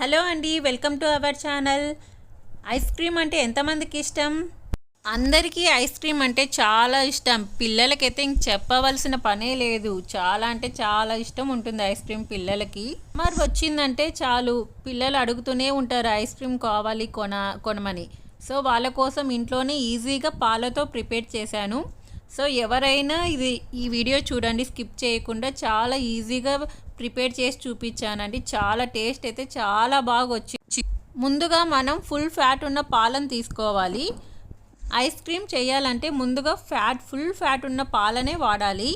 Hello అండి welcome to our channel. Ice cream అంటే ఎంతమందికి ఇష్టం? అందరికీ ఐస్ క్రీమ్ అంటే చాలా ఇష్టం. పిల్లలకైతే ఇంక చెప్పవలసిన పనే లేదు. చాలా అంటే చాలా ఇష్టం ఉంటుంది ఐస్ క్రీమ్ పిల్లలకి. మరి వచ్చిందంటే చాలు పిల్లలు అడుగుతూనే ఉంటారు ఐస్ క్రీమ్ కావాలి కొన కొనమని. సో వాళ్ళ కోసం ఇంట్లోనే ఈజీగా పాలతో ప్రిపేర్ చేశాను. సో ఎవరైనా ఇది ఈ వీడియో చూడండి స్కిప్ చేయకుండా చాలా ఈజీగా ప్రిపేర్ చేసి చూపించానండి. చాలా టేస్ట్ అయితే చాలా బాగా వచ్చింది ముందుగా మనం ఫుల్ ఫ్యాట్ ఉన్న పాలను తీసుకోవాలి. ఐస్ క్రీమ్ చేయాలంటే ముందుగా ఫ్యాట్ ఫుల్ ఫ్యాట్ ఉన్న పాలనే వాడాలి.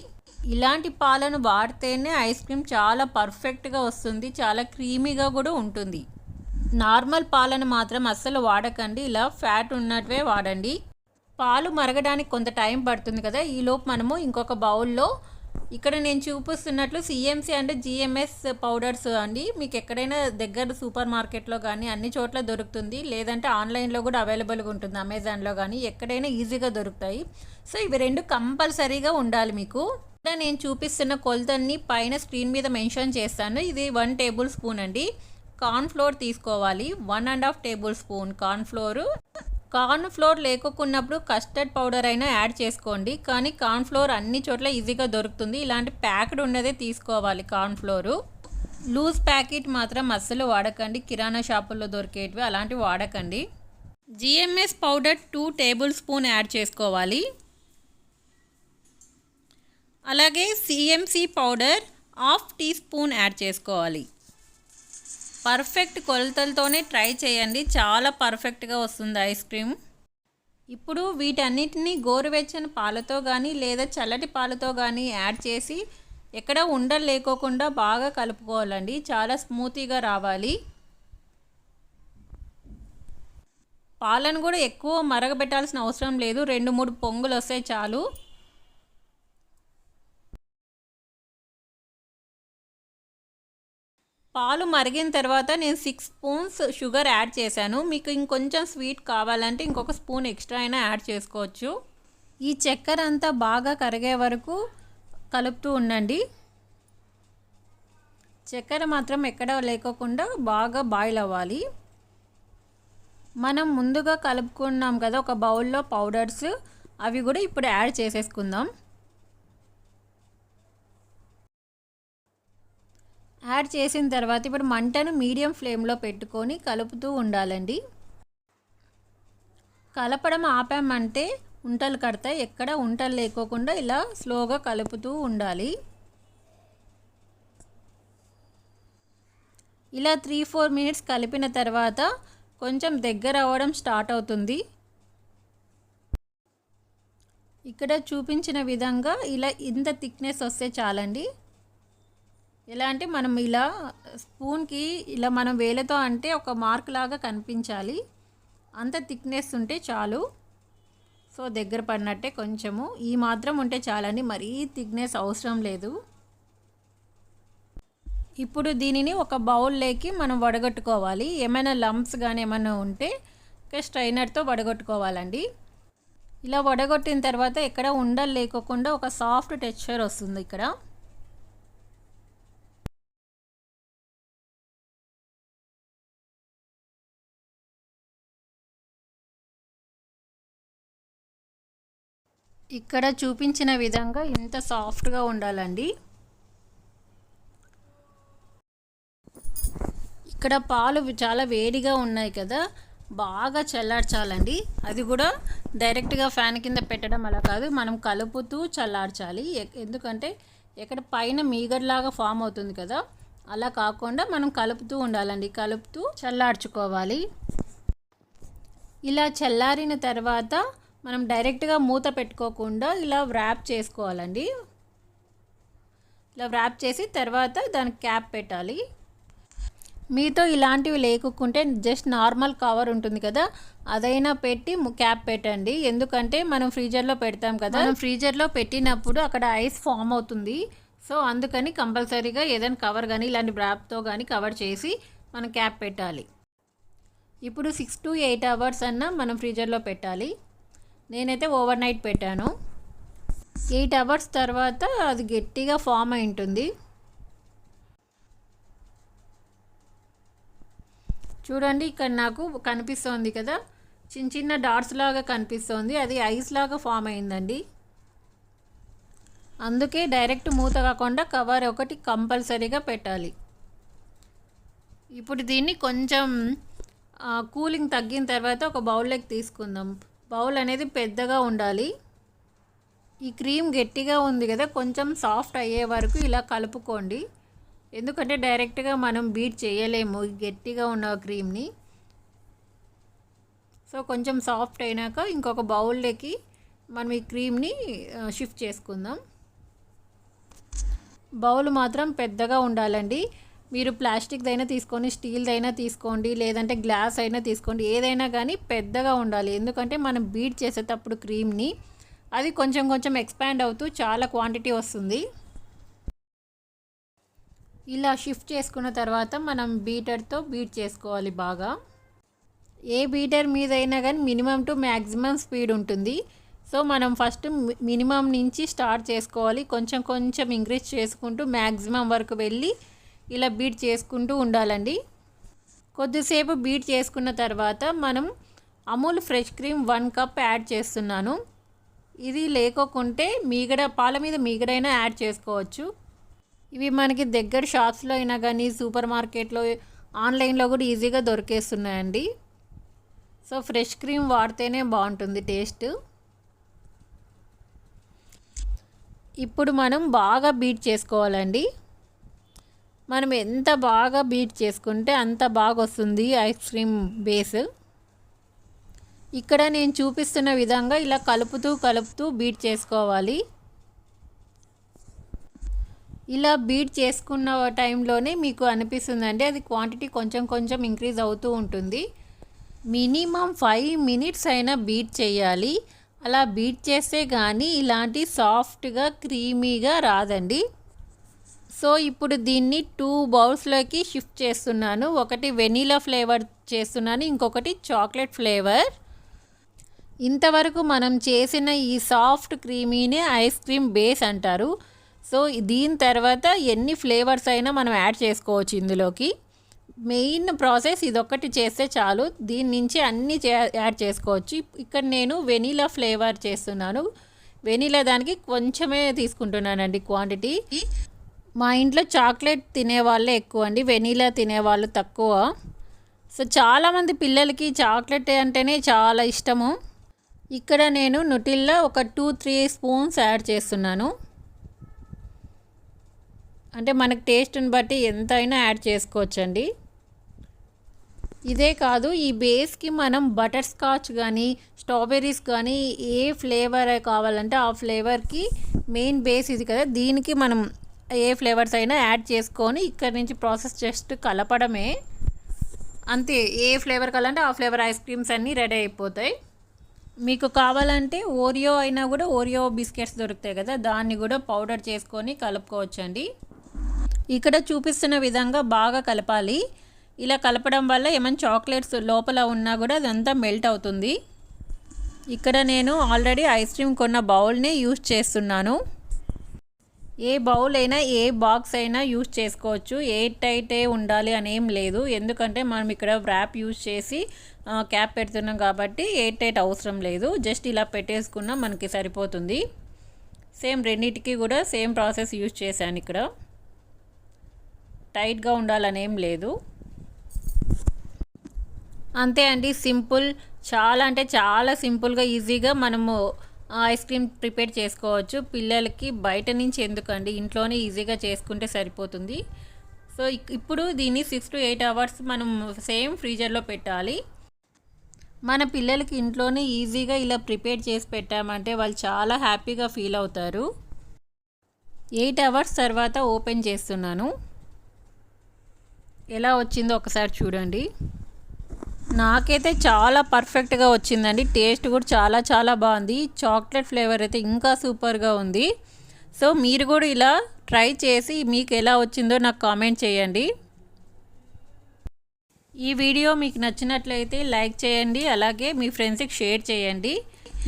ఇలాంటి పాలను వాడితేనే ఐస్ క్రీమ్ చాలా పర్ఫెక్ట్గా వస్తుంది చాలా క్రీమీగా కూడా ఉంటుంది. నార్మల్ పాలను మాత్రం అస్సలు వాడకండి ఇలా ఫ్యాట్ ఉన్నట్టువే వాడండి. పాలు మరగడానికి కొంత టైం పడుతుంది కదా ఈలోపు మనము ఇంకొక బౌల్లో ఇక్కడ నేను చూపిస్తున్నట్లు సిఎంసి అంటే జిఎంఎస్ పౌడర్స్ అండి. మీకు ఎక్కడైనా దగ్గర సూపర్ మార్కెట్లో కానీ అన్ని చోట్ల దొరుకుతుంది. లేదంటే ఆన్లైన్లో కూడా అవైలబుల్గా ఉంటుంది. అమెజాన్లో కానీ ఎక్కడైనా ఈజీగా దొరుకుతాయి. సో ఇవి రెండు కంపల్సరీగా ఉండాలి మీకు. ఇక్కడ నేను చూపిస్తున్న కొలతల్ని పైన స్క్రీన్ మీద మెన్షన్ చేస్తాను. ఇది వన్ టేబుల్ స్పూన్ అండి. కార్న్ ఫ్లోర్ తీసుకోవాలి. One and half tablespoon corn flour. Corn flour లేకున్నప్పుడు custard powder అయినా యాడ్ చేసుకోండి. కానీ కార్న్ ఫ్లోర్ అన్ని చోట్ల ఈజీగా దొరుకుతుంది. ఇలాంటి ప్యాక్డ్ ఉన్నదే తీసుకోవాలి కార్న్ ఫ్లోరు. లూజ్ ప్యాకెట్ మాత్రం అస్సలు వాడకండి. కిరాణా షాపుల్లో దొరికేటివి అలాంటివి వాడకండి. GMS powder two tablespoon add చేసుకోవాలి. అలాగే CMC powder half teaspoon add చేసుకోవాలి. పర్ఫెక్ట్ కొలతలతోనే ట్రై చేయండి. చాలా పర్ఫెక్ట్గా వస్తుంది ఐస్ క్రీమ్. ఇప్పుడు వీటన్నిటిని గోరువెచ్చని పాలతో కానీ లేదా చల్లటి పాలతో కానీ యాడ్ చేసి ఎక్కడ ఉండలు లేకోకుండా బాగా కలుపుకోవాలండి. చాలా స్మూతీగా రావాలి. పాలను కూడా ఎక్కువ మరగబెట్టాల్సిన అవసరం లేదు. రెండు మూడు పొంగులు వస్తే చాలు. పాలు మరిగిన తర్వాత నేను సిక్స్ స్పూన్స్ షుగర్ యాడ్ చేశాను. మీకు ఇంకొంచెం స్వీట్ కావాలంటే ఇంకొక స్పూన్ ఎక్స్ట్రా అయినా యాడ్ చేసుకోవచ్చు. ఈ చక్కెర అంతా బాగా కరిగే వరకు కలుపుతూ ఉండండి. చక్కెర మాత్రం ఎక్కడ లేకోకుండా బాగా బాయిల్ అవ్వాలి. మనం ముందుగా కలుపుకున్నాం కదా ఒక బౌల్లో పౌడర్స్ అవి కూడా ఇప్పుడు యాడ్ చేసేసుకుందాం. యాడ్ చేసిన తర్వాత ఇప్పుడు మంటను మీడియం ఫ్లేమ్లో పెట్టుకొని కలుపుతూ ఉండాలండి. కలపడం ఆపామంటే ఉంటలు కడతాయి ఎక్కడ ఉంటలు లేకోకుండా ఇలా స్లోగా కలుపుతూ ఉండాలి. ఇలా త్రీ ఫోర్ మినిట్స్ కలిపిన తర్వాత కొంచెం దగ్గర అవ్వడం స్టార్ట్ అవుతుంది. ఇక్కడ చూపించిన విధంగా ఇలా ఇంత థిక్నెస్ వస్తే చాలండి. ఎలా అంటే మనం ఇలా స్పూన్కి ఇలా మనం వేలతో అంటే ఒక మార్క్ లాగా కనిపించాలి. అంత థిక్నెస్ ఉంటే చాలు. సో దగ్గర పడినట్టే కొంచెము. ఈ మాత్రం ఉంటే చాలండి. మరీ థిక్నెస్ అవసరం లేదు. ఇప్పుడు దీనిని ఒక బౌల్లోకి మనం వడగట్టుకోవాలి. ఏమైనా లంప్స్ కానీ ఏమైనా ఉంటే స్ట్రైనర్తో వడగొట్టుకోవాలండి. ఇలా వడగొట్టిన తర్వాత ఎక్కడ ఉండలు లేకోకుండా ఒక సాఫ్ట్ టెక్స్చర్ వస్తుంది ఇక్కడ. ఇక్కడ చూపించిన విధంగా ఇంత సాఫ్ట్గా ఉండాలండి. ఇక్కడ పాలు చాలా వేడిగా ఉన్నాయి కదా బాగా చల్లార్చాలండి. అది కూడా డైరెక్ట్గా ఫ్యాన్ కింద పెట్టడం అలా కాదు మనం కలుపుతూ చల్లార్చాలి. ఎందుకంటే ఎక్కడ పైన మీగర్లాగా ఫామ్ అవుతుంది కదా అలా కాకుండా మనం కలుపుతూ ఉండాలండి. కలుపుతూ చల్లార్చుకోవాలి. ఇలా చల్లారిన తర్వాత మనం డైరెక్ట్గా మూత పెట్టుకోకుండా ఇలా వ్రాప్ చేసుకోవాలండి. ఇలా వ్రాప్ చేసి తర్వాత దానికి క్యాప్ పెట్టాలి. మీతో ఇలాంటివి లేకుంటే జస్ట్ నార్మల్ కవర్ ఉంటుంది కదా అదైనా పెట్టి క్యాప్ పెట్టండి. ఎందుకంటే మనం ఫ్రీజర్లో పెడతాం కదా. మనం ఫ్రీజర్లో పెట్టినప్పుడు అక్కడ ఐస్ ఫామ్ అవుతుంది. సో అందుకని కంపల్సరీగా ఏదైనా కవర్ కానీ ఇలాంటి బ్రాప్తో కానీ కవర్ చేసి మనం క్యాప్ పెట్టాలి. ఇప్పుడు సిక్స్ టు ఎయిట్ అవర్స్ అన్న మనం ఫ్రీజర్లో పెట్టాలి. నేనైతే ఓవర్ నైట్ పెట్టాను. ఎయిట్ అవర్స్ తర్వాత అది గట్టిగా ఫామ్ అయి ఉంటుంది. చూడండి ఇక్కడ నాకు కనిపిస్తోంది కదా చిన్న చిన్న డాట్స్ లాగా కనిపిస్తోంది. అది ఐస్ లాగా ఫామ్ అయిందండి. అందుకే డైరెక్ట్ మూత కాకుండా కవర్ ఒకటి కంపల్సరీగా పెట్టాలి. ఇప్పుడు దీన్ని కొంచెం కూలింగ్ తగ్గిన తర్వాత ఒక బౌల్లోకి తీసుకుందాం. బౌల్ అనేది పెద్దగా ఉండాలి. ఈ క్రీమ్ గట్టిగా ఉంది కదా కొంచెం సాఫ్ట్ అయ్యే వరకు ఇలా కలుపుకోండి. ఎందుకంటే డైరెక్ట్గా మనం బీట్ చేయలేము గట్టిగా ఉన్న క్రీమ్ని. సో కొంచెం సాఫ్ట్ అయినాక ఇంకొక బౌల్లోకి మనం ఈ క్రీమ్ని షిఫ్ట్ చేసుకుందాం. బౌల్ మాత్రం పెద్దగా ఉండాలండి. మీరు ప్లాస్టిక్ అయినా తీసుకొని స్టీల్దైనా తీసుకోండి లేదంటే గ్లాస్ అయినా తీసుకోండి ఏదైనా కానీ పెద్దగా ఉండాలి. ఎందుకంటే మనం బీట్ చేసేటప్పుడు క్రీమ్ని అది కొంచెం కొంచెం ఎక్స్పాండ్ అవుతూ చాలా క్వాంటిటీ వస్తుంది. ఇలా షిఫ్ట్ చేసుకున్న తర్వాత మనం బీటర్తో బీట్ చేసుకోవాలి బాగా. ఏ బీటర్ మీదైనా కానీ మినిమం టు మ్యాక్సిమం స్పీడ్ ఉంటుంది. సో మనం ఫస్ట్ మినిమం నుంచి స్టార్ట్ చేసుకోవాలి. కొంచెం కొంచెం ఇంక్రీజ్ చేసుకుంటూ మ్యాక్సిమం వరకు వెళ్ళి ఇలా బీట్ చేసుకుంటూ ఉండాలండి. కొద్దిసేపు బీట్ చేసుకున్న తర్వాత మనం Amul fresh cream one cup add చేస్తున్నాను. ఇది లేకోకుంటే మీగడ పాల మీద మీగడైనా యాడ్ చేసుకోవచ్చు. ఇవి మనకి దగ్గర షాప్స్లో అయినా కానీ సూపర్ మార్కెట్లో ఆన్లైన్లో కూడా ఈజీగా దొరికేస్తున్నాయండి. సో ఫ్రెష్ క్రీమ్ వాడితేనే బాగుంటుంది టేస్ట్. ఇప్పుడు మనం బాగా బీట్ చేసుకోవాలండి. మనం ఎంత బాగా బీట్ చేసుకుంటే అంత బాగా వస్తుంది ఐస్ క్రీమ్ బేస్. ఇక్కడ నేను చూపిస్తున్న విధంగా ఇలా కలుపుతూ కలుపుతూ బీట్ చేసుకోవాలి. ఇలా బీట్ చేసుకున్న టైంలోనే మీకు అనిపిస్తుందండి అది క్వాంటిటీ కొంచెం కొంచెం ఇంక్రీజ్ అవుతూ ఉంటుంది. మినిమం ఫైవ్ మినిట్స్ అయినా బీట్ చేయాలి. అలా బీట్ చేస్తే కానీ ఇలాంటి సాఫ్ట్గా క్రీమీగా రాదండి. సో ఇప్పుడు దీన్ని టూ బౌల్స్లోకి షిఫ్ట్ చేస్తున్నాను. ఒకటి వెనీలా ఫ్లేవర్ చేస్తున్నాను. ఇంకొకటి చాక్లెట్ ఫ్లేవర్ ఇంతవరకు మనం చేసిన ఈ సాఫ్ట్ క్రీమీనే ఐస్ క్రీమ్ బేస్ అంటారు. సో దీని తర్వాత ఎన్ని ఫ్లేవర్స్ అయినా మనం యాడ్ చేసుకోవచ్చు ఇందులోకి. మెయిన్ ప్రాసెస్ ఇదొక్కటి చేస్తే చాలు. దీని నుంచి అన్నీ చే యాడ్ చేసుకోవచ్చు. ఇక్కడ నేను వెనీలా ఫ్లేవర్ చేస్తున్నాను. వెనీలా దానికి కొంచెమే తీసుకుంటున్నానండి క్వాంటిటీ మా ఇంట్లో చాక్లెట్ తినేవాళ్ళే ఎక్కువ అండి వెనీలా తినేవాళ్ళు తక్కువ. సో చాలామంది పిల్లలకి చాక్లెట్ అంటేనే చాలా ఇష్టము. ఇక్కడ నేను నుటిల్లా ఒక టూ త్రీ స్పూన్స్ యాడ్ చేస్తున్నాను. అంటే మనకు టేస్ట్ని బట్టి ఎంతైనా యాడ్ చేసుకోవచ్చండి. ఇదే కాదు ఈ బేస్కి మనం బటర్ స్కాచ్ కానీ స్ట్రాబెర్రీస్ కానీ ఏ ఫ్లేవర్ కావాలంటే ఆ ఫ్లేవర్కి మెయిన్ బేస్ ఇది కదా దీనికి మనం ఏ ఫ్లేవర్స్ అయినా యాడ్ చేసుకొని ఇక్కడ నుంచి ప్రాసెస్ జస్ట్ కలపడమే. అంతే ఏ ఫ్లేవర్ కావాలంటే ఆ ఫ్లేవర్ ఐస్ క్రీమ్స్ అన్నీ రెడీ అయిపోతాయి. మీకు కావాలంటే ఓరియో అయినా కూడా ఓరియో బిస్కెట్స్ దొరుకుతాయి కదా దాన్ని కూడా పౌడర్ చేసుకొని కలుపుకోవచ్చండి. ఇక్కడ చూపిస్తున్న విధంగా బాగా కలపాలి. ఇలా కలపడం వల్ల ఏమైనా చాక్లెట్స్ లోపల ఉన్నా కూడా అదంతా మెల్ట్ అవుతుంది. ఇక్కడ నేను ఆల్రెడీ ఐస్ క్రీమ్ కొన్న బౌల్ని యూజ్ చేస్తున్నాను. ఏ బౌల్ అయినా ఏ బాక్స్ అయినా యూజ్ చేసుకోవచ్చు. ఏ టైటే ఉండాలి అని ఏం లేదు. ఎందుకంటే మనం ఇక్కడ ర్యాప్ యూజ్ చేసి క్యాప్ పెడుతున్నాం కాబట్టి ఏ టైట్ అవసరం లేదు. జస్ట్ ఇలా పెట్టేసుకున్నా మనకి సరిపోతుంది. సేమ్ రెండింటికి కూడా సేమ్ ప్రాసెస్ యూజ్ చేశాను ఇక్కడ. టైట్గా ఉండాలని ఏం లేదు. అంతే అండి సింపుల్. చాలా అంటే చాలా సింపుల్గా ఈజీగా మనము ఐస్ క్రీమ్ ప్రిపేర్ చేసుకోవచ్చు. పిల్లలకి బయట నుంచి ఎందుకండి? ఇంట్లోనే ఈజీగా చేసుకుంటే సరిపోతుంది. సో ఇప్పుడు దీన్ని సిక్స్ టు ఎయిట్ అవర్స్ మనం సేమ్ ఫ్రీజర్లో పెట్టాలి. మన పిల్లలకి ఇంట్లోనే ఈజీగా ఇలా ప్రిపేర్ చేసి పెట్టామంటే వాళ్ళు చాలా హ్యాపీగా ఫీల్ అవుతారు. ఎయిట్ అవర్స్ తర్వాత ఓపెన్ చేస్తున్నాను. ఎలా వచ్చిందో ఒకసారి చూడండి. నాకైతే చాలా పర్ఫెక్ట్గా వచ్చిందండి. టేస్ట్ కూడా చాలా చాలా బాగుంది. చాక్లెట్ ఫ్లేవర్ అయితే ఇంకా సూపర్గా ఉంది. సో మీరు కూడా ఇలా ట్రై చేసి మీకు ఎలా వచ్చిందో నాకు కామెంట్ చేయండి. ఈ వీడియో మీకు నచ్చినట్లయితే లైక్ చేయండి. అలాగే మీ ఫ్రెండ్స్కి షేర్ చేయండి.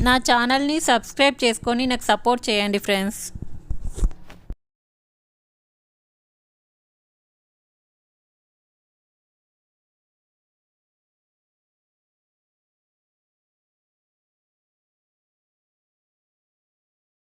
నా ఛానల్ని సబ్స్క్రైబ్ చేసుకొని నాకు సపోర్ట్ చేయండి ఫ్రెండ్స్